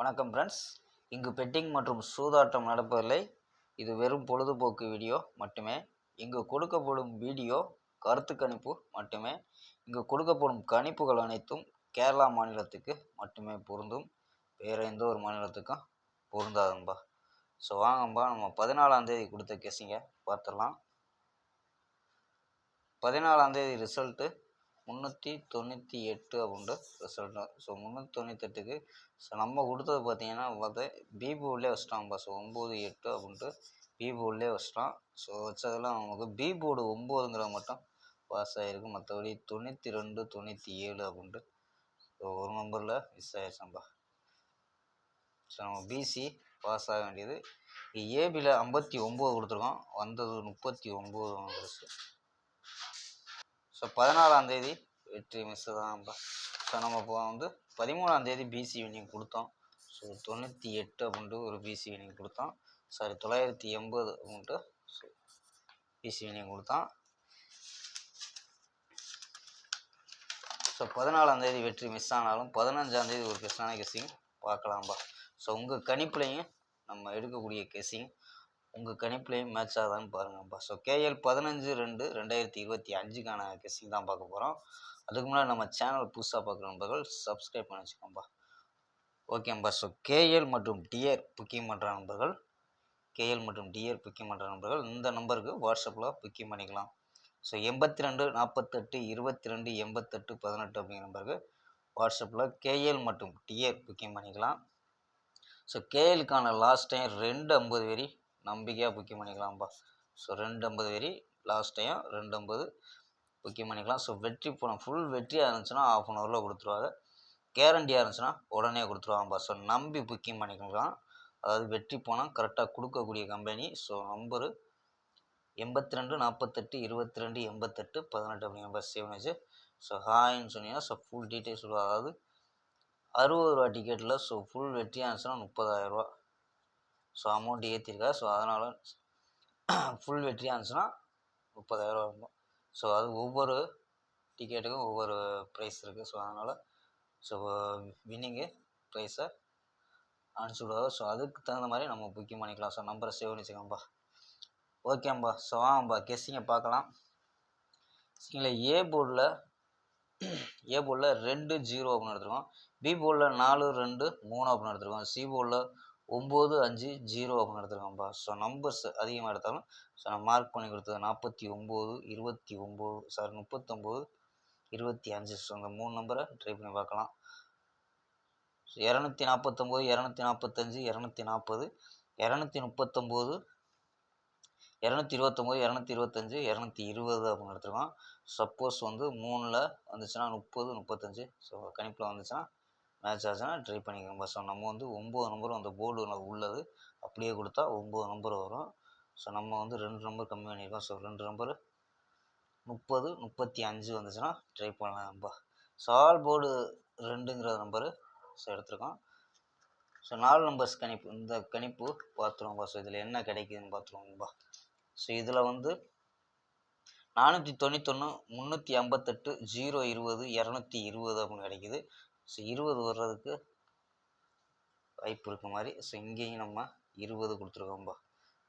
வணக்கம் ஃப்ரெண்ட்ஸ் இங்கு பெட்டிங் மற்றும் சூதாட்டம் நடப்பதில்லை. இது வெறும் பொழுதுபோக்கு வீடியோ மட்டுமே. இங்கு கொடுக்கப்படும் வீடியோ கருத்து கணிப்பு மட்டுமே. இங்கு கொடுக்கப்படும் கணிப்புகள் அனைத்தும் கேரளா மாநிலத்துக்கு மட்டுமே பொருந்தும். வேறு எந்த ஒரு மாநிலத்துக்கும் பொருந்தாதும்பா. ஸோ வாங்கம்பா நம்ம பதினாலாந்தேதி கொடுத்த கெஸிங்க பார்த்துடலாம். பதினாலாந்தேதி ரிசல்ட்டு முந்நூற்றி தொண்ணூற்றி எட்டு அப்படின்ற ரிசல்ட்டு ஸோ முந்நூற்றி தொண்ணூத்தெட்டுக்கு ஸோ நம்ம கொடுத்தது பார்த்தீங்கன்னா பார்த்தா பிபி உள்ளே வச்சிட்டான்ப்பா ஸோ ஒம்பது எட்டு அப்படின்ட்டு பிபி உள்ளே வச்சிட்டான். ஸோ வச்சதெல்லாம் நமக்கு பிபோர்டு ஒம்பதுங்கிற மட்டும் பாஸ் ஆகிருக்கு மற்றபடி தொண்ணூற்றி ரெண்டு தொண்ணூற்றி ஏழு அப்படின்ட்டு ஸோ ஒரு நம்பரில் மிஸ் ஆயிடுச்சாம்பா ஸோ நம்ம பிசி பாஸ் ஆக வேண்டியது. ஏபியில் ஐம்பத்தி ஒம்பது கொடுத்துருக்கோம் வந்தது முப்பத்தி ஒம்பது வந்துருச்சு ஸோ பதினாறாம் தேதி வெற்றி மிஸ் தான்ப்பா ஸோ நம்ம இப்போ வந்து பதிமூணாம் தேதி பிசி வினிங் கொடுத்தோம். ஸோ தொண்ணூற்றி எட்டு அப்படின்ட்டு ஒரு பிசி வினிங் கொடுத்தோம். சாரி தொள்ளாயிரத்தி எண்பது அப்படின்ட்டு பிசி வினிங் கொடுத்தோம். ஸோ பதினாலாம் தேதி வெற்றி மிஸ் ஆனாலும் பதினஞ்சாம் தேதி ஒரு கெஸ்டான கெஸிங் பார்க்கலாம்பா. ஸோ உங்கள் கணிப்புலையும் நம்ம எடுக்கக்கூடிய கெஸிங் உங்கள் கணிப்புலேயும் மேட்ச் ஆகுதான்னு பாருங்கப்பா. ஸோ கேஎல் பதினஞ்சு ரெண்டு ரெண்டாயிரத்தி இருபத்தி அஞ்சுக்கான கெஸ்டிங் தான் பார்க்க போகிறோம் அதுக்கு முன்னாடி நம்ம சேனல் புதுசாக பார்க்குற நண்பர்கள் சப்ஸ்கிரைப் பண்ணி வச்சுக்கோம்பா ஓகேம்பா ஸோ கேஎல் மற்றும் டிஆர் புக்கிங் பண்ணுற நண்பர்கள் கேஎல் மற்றும் டிஆர் புக்கிங் பண்ணுற நண்பர்கள் இந்த நம்பருக்கு வாட்ஸ்அப்பில் புக்கிங் பண்ணிக்கலாம் ஸோ எண்பத்தி ரெண்டு நாற்பத்தெட்டு இருபத்தி ரெண்டு எண்பத்தெட்டு பதினெட்டு அப்படிங்கிற நம்பருக்கு வாட்ஸ்அப்பில் கேஎல் மற்றும் டிஆர் புக்கிங் பண்ணிக்கலாம். ஸோ கேஎலுக்கான லாஸ்ட் டைம் ரெண்டு ஐம்பது வரி நம்பிக்கையாக புக்கிங் பண்ணிக்கலாம்ப்பா ஸோ ரெண்டு ஐம்பது வரி லாஸ்ட் டைம் ரெண்டு ஐம்பது புக்கிங் பண்ணிக்கலாம் ஸோ வெற்றி பணம் ஃபுல் வெற்றியாக இருந்துச்சுன்னா ஆஃப் அன் ஹவரில் கொடுத்துருவாங்க கேரண்டியாக இருந்துச்சுன்னா உடனே கொடுத்துருவாங்கப்பா. ஸோ நம்பி புக்கிங் பண்ணிக்கலாம் அதாவது வெற்றி பணம் கரெக்டாக கொடுக்கக்கூடிய கம்பெனி ஸோ நம்பரு எண்பத்தி ரெண்டு நாற்பத்தெட்டு இருபத்தி ரெண்டு எண்பத்தெட்டு பதினெட்டு அப்படிங்கிற பஸ் சேவனேஜ் வச்சு ஸோ ஹாய்ன்னு சொன்னீங்கன்னா ஸோ ஃபுல் டீட்டெயில்ஸ் சொல்லுவாங்க அதாவது அறுபது ரூபா டிக்கெட்டில் ஸோ ஃபுல் வெற்றியாக இருந்துச்சுன்னா முப்பதாயிரரூபா ஸோ அமௌண்ட் ஏற்றிருக்கா ஸோ அதனால் ஃபுல் வெற்றியாக இருந்துச்சுன்னா முப்பதாயிரரூவா இருக்கும் ஸோ அது ஒவ்வொரு டிக்கெட்டுக்கும் ஒவ்வொரு ப்ரைஸ் இருக்குது ஸோ அதனால் ஸோ வின்னிங்கு ப்ரைஸை அனுப்பிச்சி விடுவாங்க ஸோ அதுக்கு தகுந்த மாதிரி நம்ம புக்கிங் பண்ணிக்கலாம். ஸோ நம்பரை சேவ் பண்ணி வச்சுக்கோம்பா ஓகேம்பா ஸோ வாங்கப்பா கெஸ்ஸிங்கை பார்க்கலாம். சரிங்களா ஏ போர்டில் ஏ போர்டில் ரெண்டு ஜீரோ அப்படின்னு எடுத்துருக்கோம். பி போர்டில் நாலு ரெண்டு மூணு அப்படின்னு எடுத்துருக்கோம். சி போர்டில் ஒம்பது அஞ்சு ஜீரோ அப்படின்னு எடுத்துருக்கோம்ப்பா ஸோ நம்பர்ஸ் அதிகமாக எடுத்தாலும் ஸோ நான் மார்க் பண்ணி கொடுத்தது நாற்பத்தி ஒம்பது இருபத்தி ஒம்பது சாரி முப்பத்தொம்போது இருபத்தி அஞ்சு. ஸோ அந்த மூணு நம்பரை ட்ரை பண்ணி பார்க்கலாம். ஸோ இரநூத்தி நாற்பத்தொம்போது இரநூத்தி நாற்பத்தஞ்சு இரநூத்தி நாற்பது இரநூத்தி முப்பத்தொம்போது இரநூத்தி இருபத்தொம்போது இரநூத்தி இருபத்தஞ்சு இரநூத்தி இருபது அப்படின்னு எடுத்துருக்கோம். சப்போஸ் வந்து மூணில் வந்துச்சுன்னா முப்பது முப்பத்தஞ்சு. ஸோ கணிப்பில் வந்துச்சுன்னா மேட்ச் ஆச்சுன்னா ட்ரை பண்ணிக்கோங்க. ஸோ நம்ம வந்து ஒம்பது நம்பரும் அந்த போர்டு உள்ளது. அப்படியே கொடுத்தா ஒம்பது நம்பர் வரும். ஸோ நம்ம வந்து ரெண்டு நம்பர் கம்மி பண்ணியிருக்கோம் ஸோ ரெண்டு நம்பர் முப்பது முப்பத்தி அஞ்சு வந்துச்சுன்னா ட்ரை பண்ணலாம் நம்ப ஸோ ஆல் போர்டு ரெண்டுங்கிற நம்பரு ஸோ எடுத்திருக்கோம். ஸோ நாலு நம்பர்ஸ் கணிப்பு இந்த கணிப்பு பார்த்துருவோம்பா ஸோ இதில் என்ன கிடைக்குதுன்னு பார்த்துருவோம்பா ஸோ இதில் வந்து நானூற்றி தொண்ணூத்தொன்று முந்நூற்றி ஐம்பத்தெட்டு ஜீரோ இருபது இரநூத்தி இருபது அப்படின்னு கிடைக்குது. ஸோ இருபது வர்றதுக்கு வாய்ப்பு இருக்க மாதிரி. ஸோ இங்கேயும் நம்ம இருபது கொடுத்துருக்கோம்பா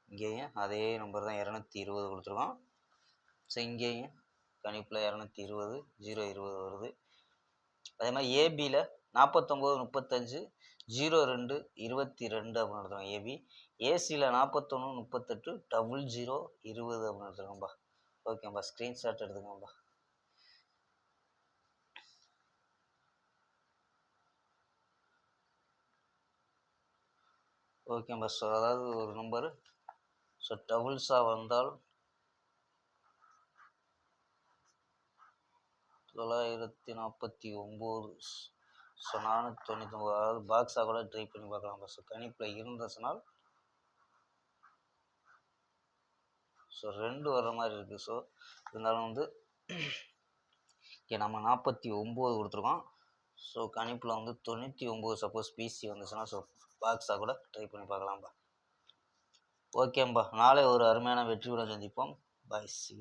இங்கேயும் அதே நம்பர் தான் இரநூத்தி இருபது கொடுத்துருக்கோம். ஸோ இங்கேயும் கணிப்பில் இரநூத்தி இருபது ஜீரோ இருபது வருது. அதே மாதிரி ஏபியில் நாற்பத்தொம்போது முப்பத்தஞ்சு ஜீரோ ரெண்டு இருபத்தி ரெண்டு அப்படின்னு எடுத்துருக்கோம் ஏபி ஏசியில் நாற்பத்தொன்று முப்பத்தெட்டு டபுள் ஜீரோ இருபது அப்படின்னு எடுத்துருக்கோம்பா ஓகேம்பா ஸ்க்ரீன்ஷாட் எடுத்துக்கோம்பா ஓகே பஸ் அதாவது ஒரு நம்பரு ஸோ டபுள்ஸாக வந்தால் தொள்ளாயிரத்தி நாற்பத்தி ஒம்பது. ஸோ நானூற்றி தொண்ணூற்றி ஒம்பது. அதாவது பாக்ஸாக கூட ட்ரை பண்ணி பார்க்கலாம் பஸ் கணிப்பில் இருந்துச்சுனால் ஸோ ரெண்டு வர்ற மாதிரி இருக்குது ஸோ இருந்தாலும் வந்து இங்கே நம்ம நாற்பத்தி ஒம்பது கொடுத்துருக்கோம். ஸோ கணிப்பில் வந்து தொண்ணூற்றி ஒம்பது சப்போஸ் பிசி வந்துச்சுன்னா ஸோ பாக்ஸாக கூட ட்ரை பண்ணி பார்க்கலாம்பா. ஓகேம்பா நாளை ஒரு அருமையான வெற்றியுடன் சந்திப்போம். பாய் சி